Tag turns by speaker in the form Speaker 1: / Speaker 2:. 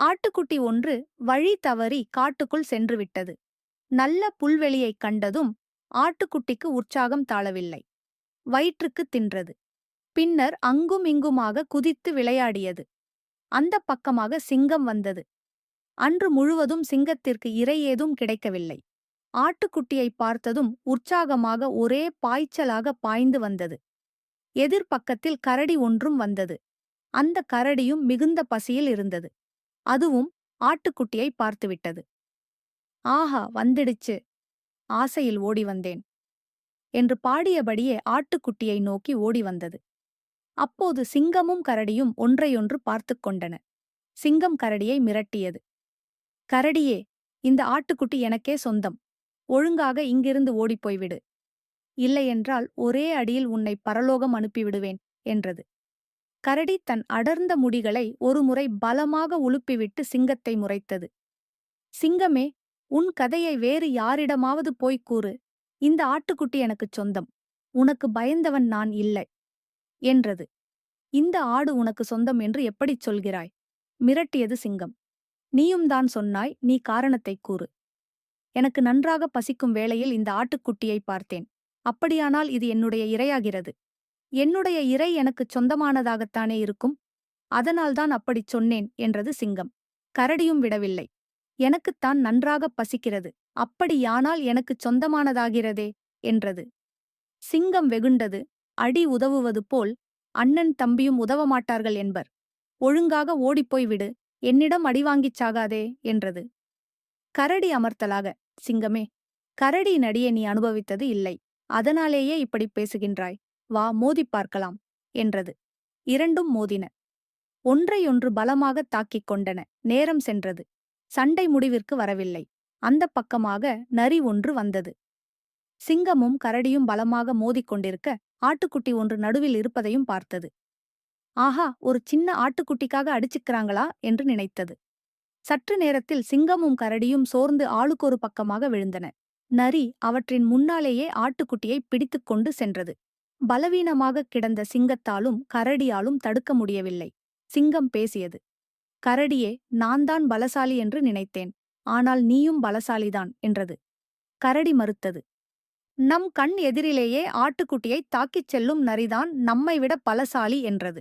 Speaker 1: ஆட்டுக்குட்டி ஒன்று வழி தவறி காட்டுக்குள் சென்றுவிட்டது. நல்ல புல்வெளியைக் கண்டதும் ஆட்டுக்குட்டிக்கு உற்சாகம் தாழவில்லை. வயிற்றுக்கு தின்றது. பின்னர் அங்கும் இங்குமாக குதித்து விளையாடியது. அந்தப் பக்கமாக சிங்கம் வந்தது. அன்று முழுவதும் சிங்கத்திற்கு இறை ஏதும் கிடைக்கவில்லை. ஆட்டுக்குட்டியை பார்த்ததும் உற்சாகமாக ஒரே பாய்ச்சலாக பாய்ந்து வந்தது. எதிர்ப்பக்கத்தில் கரடி ஒன்றும் வந்தது. அந்த கரடியும் மிகுந்த பசியில் இருந்தது. அதுவும் ஆட்டுக்குட்டியை பார்த்துவிட்டது. ஆஹா வந்திடுச்சு. ஆசையில் ஓடி வந்தேன். என்று பாடியபடியே ஆட்டுக்குட்டியை நோக்கி ஓடி வந்தது. அப்போது சிங்கமும் கரடியும் ஒன்றையொன்று பார்த்துக் கொண்டன. சிங்கம் கரடியை மிரட்டியது. கரடியே இந்த ஆட்டுக்குட்டி எனக்கே சொந்தம். ஒழுங்காக இங்கிருந்து ஓடிப்போய்விடு இல்லையென்றால் ஒரே அடியில் உன்னை பரலோகம் அனுப்பிவிடுவேன் என்றது. கரடி தன் அடர்ந்த முடிகளை ஒருமுறை பலமாக உலுப்பிவிட்டு சிங்கத்தை முறைத்தது. சிங்கமே உன் கதையை வேறு யாரிடமாவது போய்க் கூறு. இந்த ஆட்டுக்குட்டி எனக்குச் சொந்தம். உனக்கு பயந்தவன் நான் இல்லை என்றது. இந்த ஆடு உனக்கு சொந்தம் என்று எப்படிச் சொல்கிறாய் மிரட்டியது சிங்கம். நீயும் தான் சொன்னாய் நீ காரணத்தைக் கூறு. எனக்கு நன்றாக பசிக்கும் வேளையில் இந்த ஆட்டுக்குட்டியை பார்த்தேன். அப்படியானால் இது என்னுடைய இரையாகிறது. என்னுடைய இறை எனக்குச் சொந்தமானதாகத்தானே இருக்கும்? அதனால்தான் அப்படிச் சொன்னேன் என்றது சிங்கம். கரடியும் விடவில்லை. எனக்குத்தான் நன்றாகப் பசிக்கிறது. அப்படியானால் எனக்குச் சொந்தமானதாகிறதே? என்றது. சிங்கம் வெகுண்டது. அடி உதவுவது போல் அண்ணன் தம்பியும் உதவமாட்டார்கள் என்பர். ஒழுங்காக ஓடிப்போய் விடு. என்னிடம் அடி வாங்கிச் சாகாதே? என்றது. கரடி அமர்த்தலாக சிங்கமே கரடி நடியை நீ அனுபவித்தது இல்லை. அதனாலேயே இப்படி பேசுகின்றாய். வா மோதிப் பார்க்கலாம் என்றது. இரண்டும் மோதின. ஒன்றையொன்று பலமாகத் தாக்கிக் கொண்டன. நேரம் சென்றது. சண்டை முடிவிற்கு வரவில்லை. அந்தப் பக்கமாக நரி ஒன்று வந்தது. சிங்கமும் கரடியும் பலமாக மோதிக்கொண்டிருக்க ஆட்டுக்குட்டி ஒன்று நடுவில் இருப்பதையும் பார்த்தது. ஆஹா ஒரு சின்ன ஆட்டுக்குட்டிக்காக அடிச்சுக்கிறாங்களா என்று நினைத்தது. சற்று நேரத்தில் சிங்கமும் கரடியும் சோர்ந்து ஆளுக்கொரு பக்கமாக விழுந்தன. நரி அவற்றின் முன்னாலேயே ஆட்டுக்குட்டியை பிடித்துக்கொண்டு சென்றது. பலவீனமாக கிடந்த சிங்கத்தாலும் கரடியாலும் தடுக்க முடியவில்லை. சிங்கம் பேசியது கரடியே நான் தான் பலசாலி என்று நினைத்தேன். ஆனால் நீயும் பலசாலிதான் என்றது. கரடி மறுத்தது நம் கண் எதிரிலேயே ஆட்டுக்குட்டியை தாக்கிச் செல்லும் நரிதான் நம்மை விட பலசாலி என்றது.